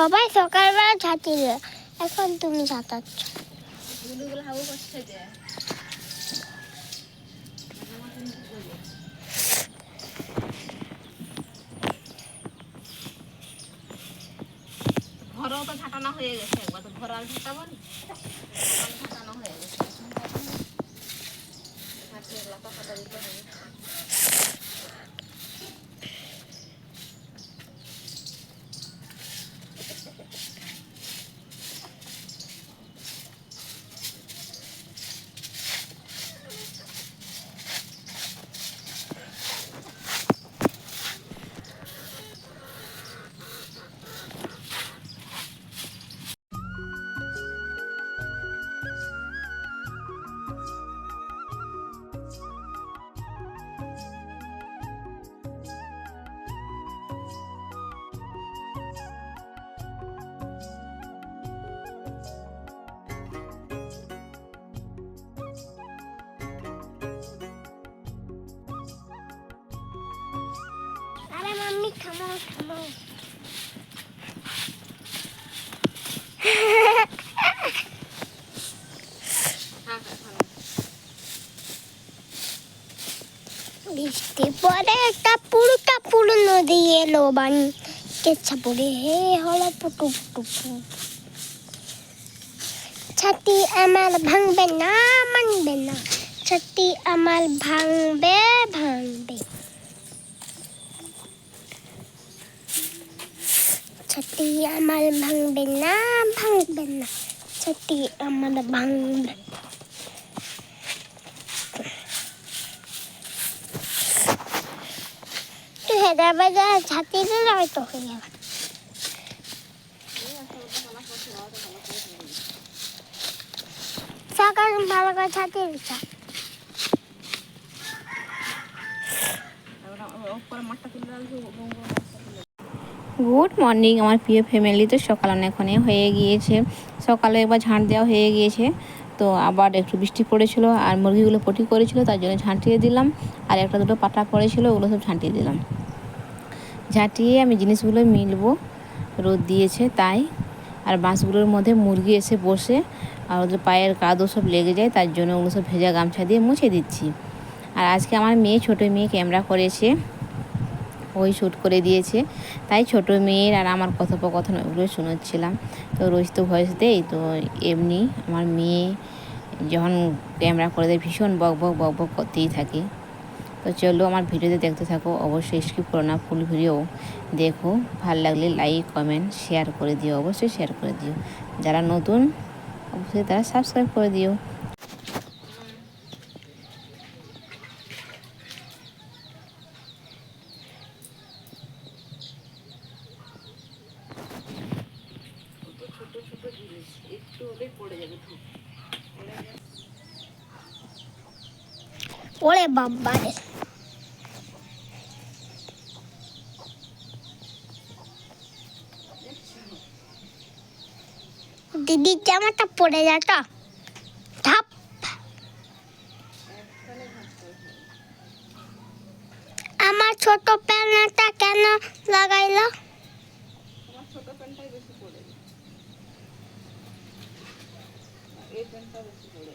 সবাই সকালবেলা ছাতিল এখন তুমি যে ঘরও তো ঝাঁটানো হয়ে গেছে একবার, তো ঘর আর ঝাঁটাবো না? ঝাঁটানো হয়ে গেছে। থামো থামো হ্যাঁ হ্যাঁ হ্যাঁ বৃষ্টি পরে একটা পুরোটা পুরো নদী এলো বানি কেচ্ছা পড়ে হে হলো পুটু। ছাতি আমার ভাঙবে না, মানবে না। ছাতি আমার ভাঙবে ভাঙবে। ছাতি আমার ভাঙবে না ভাঙবে না ছাতি আমার ভাঙবে হেদারবাজার ছাতি হয়তো হয়ে যাবে সকাল ভালো করে ছাতি দিচ্ছ মাঠটা তুলে গুড মর্নিং আমার প্রিয় ফ্যামিলি তো সকাল অনেকক্ষণে হয়ে গিয়েছে। সকালে একবার ঝাঁট দেওয়া হয়ে গিয়েছে। তো আবার একটু বৃষ্টি পড়েছিল আর মুরগিগুলো পটি করেছিল, তার জন্য ঝাঁটিয়ে দিলাম। আর একটা দুটো পাটা পড়েছিল ওগুলো সব ঝাঁটিয়ে দিলাম। ঝাঁটিয়ে আমি জিনিসগুলো মিলবো। রোদ দিয়েছে তাই। আর বাঁশগুলোর মধ্যে মুরগি এসে বসে, আর ওদের পায়ের কাদও সব লেগে যায়, তার জন্য ওগুলো সব ভেজা গামছা দিয়ে মুছে দিচ্ছি। আর আজকে আমার মেয়ে, ছোটো মেয়ে ক্যামেরা করেছে। ওই শ্যুট করে দিয়েছে। তাই ছোট মেয়ের আর আমার কথোপকথন ওগুলো শোনাচ্ছিলাম তো রোজ তো ভয়েস দেই তো এমনি আমার মেয়ে যখন ক্যামেরা করে দেয়, ভীষণ বক বক বক বক করতেই থাকে। তো চলো আমার ভিডিওতে দেখতে থাকো, অবশ্যই স্কিপ করো না ফুল ভিডিও। দেখো, ভালো লাগলে লাইক কমেন্ট শেয়ার করে দিও, অবশ্যই শেয়ার করে দিও। যারা নতুন, অবশ্যই তারা সাবস্ক্রাইব করে দিও ছোট ছোট জিনিস একটু হলেই পড়ে যাবে ধূপ ওরে বাবা রে। দিদির জামাটা পড়ে যাটা ধাপ। আমার ছোট প্যান্টটা কেন লাগাইলো? ছোট প্যান্টটাই বেশি পড়ে এই প্যান্টটা বেশি পড়ে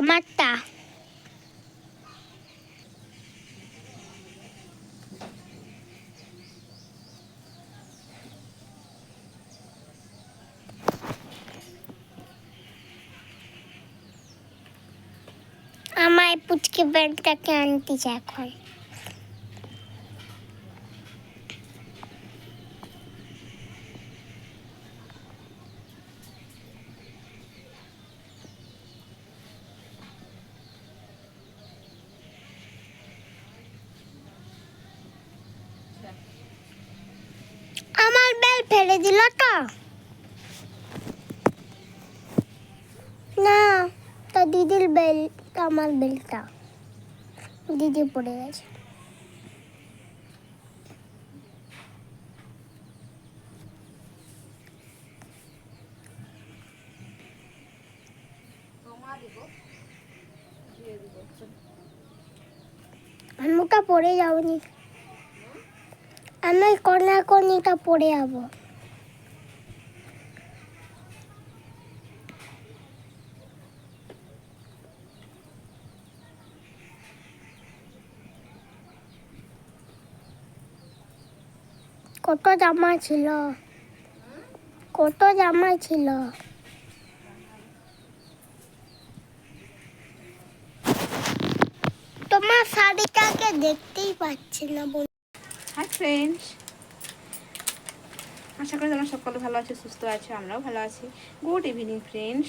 যায় জামাটা আমার পুচকে প্যান্টটাকে আনতে চাই এখন বেল ফেলে দিল তো। না, তা দিদির বেল, আমার বেলটা। দিদি পড়ে গেছে। আমি ওটা পড়ে যাবনি আমি কর্না কর্নিটা পড়ে যাব। কত জামা ছিল? কত জামা ছিল? তোমার শাড়িটাকে দেখতেই পাচ্ছি না বন্ধু। হাই ফ্রেন্ডস আশা করি তোমরা সকলে ভালো আছো, সুস্থ আছো, আমরাও ভালো আছি। গুড ইভিনিং ফ্রেন্ডস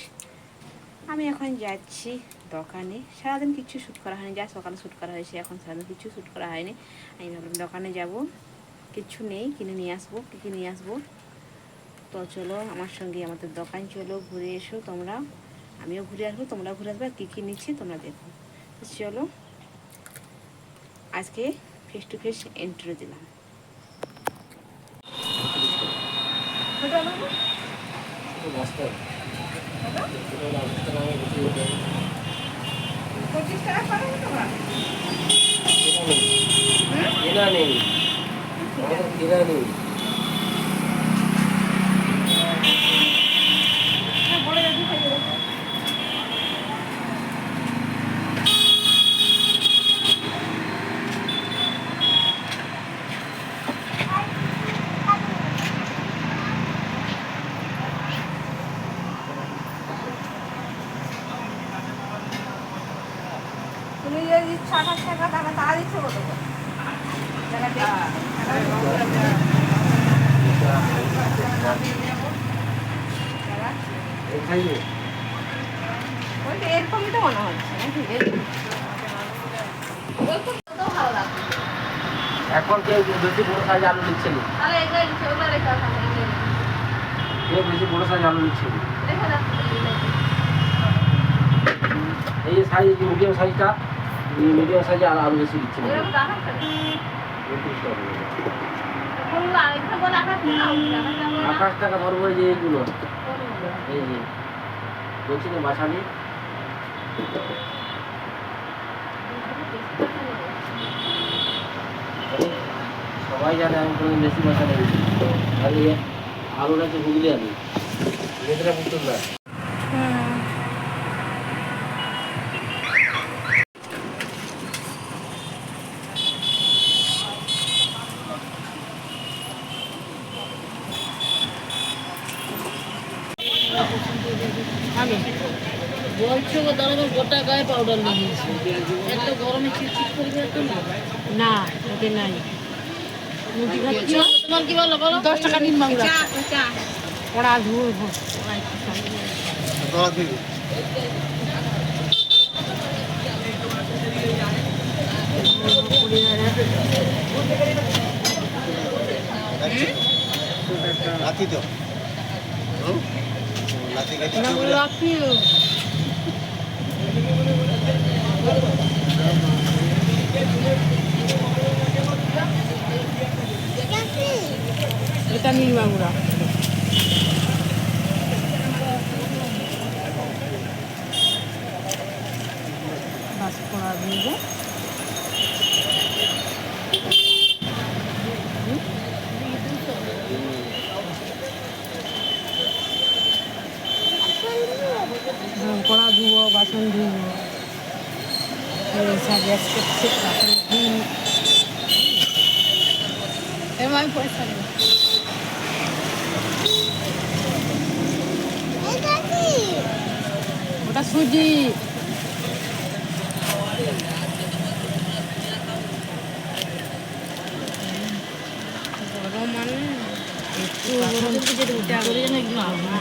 আমি এখন যাচ্ছি দোকানে। সারাদিন কিছু শ্যুট করা হয়নি, যা সকালে শ্যুট করা হয়েছে, এখন সারাদিন কিছু শ্যুট করা হয়নি। আমি ভাবলাম দোকানে যাব। কিছু নেই কিনে নিয়ে আসব কী কী নিয়ে আসব? তো চলো আমার সঙ্গে আমাদের দোকান চলো ঘুরে এসো তোমরা। আমিও ঘুরে আসব তোমরা ঘুরে আসবে আর কী কী নিচ্ছি তোমরা দেখো। চলো আজকে ফেস টু ফেস এন্ট্রি দিলাম। পঁচিশ টাকা পারো তোমরা? নেই। তুমি যদি আঠাশ টাকা টাকা তা দিচ্ছ কত এখন কেউ বেশি বড় সাইজ আলু নিচ্ছে না। কেউ বেশি বড় সাইজ আলু নিচ্ছে। এই সাইজ মিডিয়াম সাইজটা মিডিয়াম সাইজে আলু বেশি দিচ্ছে না? টাকা ধরবো যে এইগুলো। এই যে, বলছি না বাসালি সবাই জানে আমি কোনো বেশি মশা নেই। আর আলুটা হচ্ছে হুগলি আলু মেয়েদের পুতুল না বলছো গো দাঁড়ানো গোটা গায়ে পাউডার লাগিয়েছে একটা গরমে চিটচিট করবে একটা না না ওকে নাই। মুটি খাচ্ছি? তোমার কি বলো বলো? দশ টাকা নিন বাংলা। চা, চা। পড়া ধুর লাথি তো। লাথি খাইতে রাখিও এটা নীল বাংলা বাস পড়া দিয়ে যায় হ্যাঁ, কড়া ধুবো বাসন ধুবো। গ্যাস করছে বাসন ধুই এবার আমি পয়সা নেব। এটা কি ওটা সুজি। গরম মানে? একটু গরম। থেকে উঠে করে না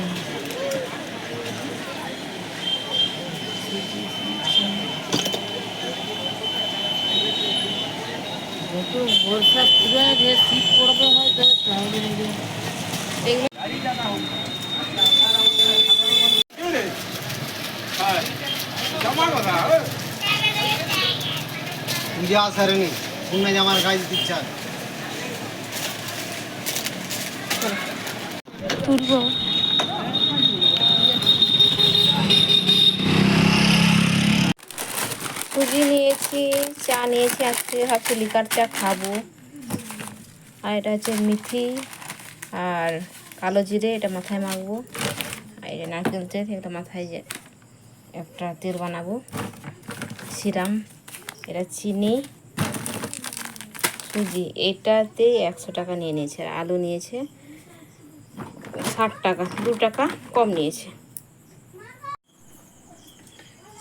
একটু বর্ষা পুজো যে শীত পড়বে হয়তো তাহলে পুজো আসারেনি অন্য জামার কাজ দিচ্ছে তুলব। সুজি নিয়েছি, চা নিয়েছি, আজকে ভাবছি লিকার চা খাব। আর এটা হচ্ছে মিথি আর কালো জিরে এটা মাথায় মাখবো। আর এটা নারকেল তেল এটা মাথায় যে একটা তেল বানাবো। সিরাম, এটা চিনি, সুজি, এটাতে একশো টাকা নিয়ে নিয়েছে। আলু নিয়েছে ষাট টাকা, দু টাকা কম নিয়েছে।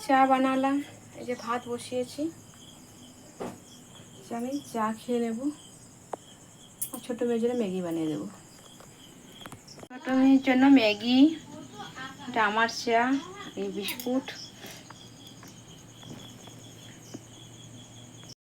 চা বানালাম। এই যে ভাত বসিয়েছি। আমি চা খেয়ে নেব। আর ছোটো মেয়ের জন্য ম্যাগি বানিয়ে দেবো। ছোটো মেয়ের জন্য ম্যাগি, এটা আমার চা, এই বিস্কুট।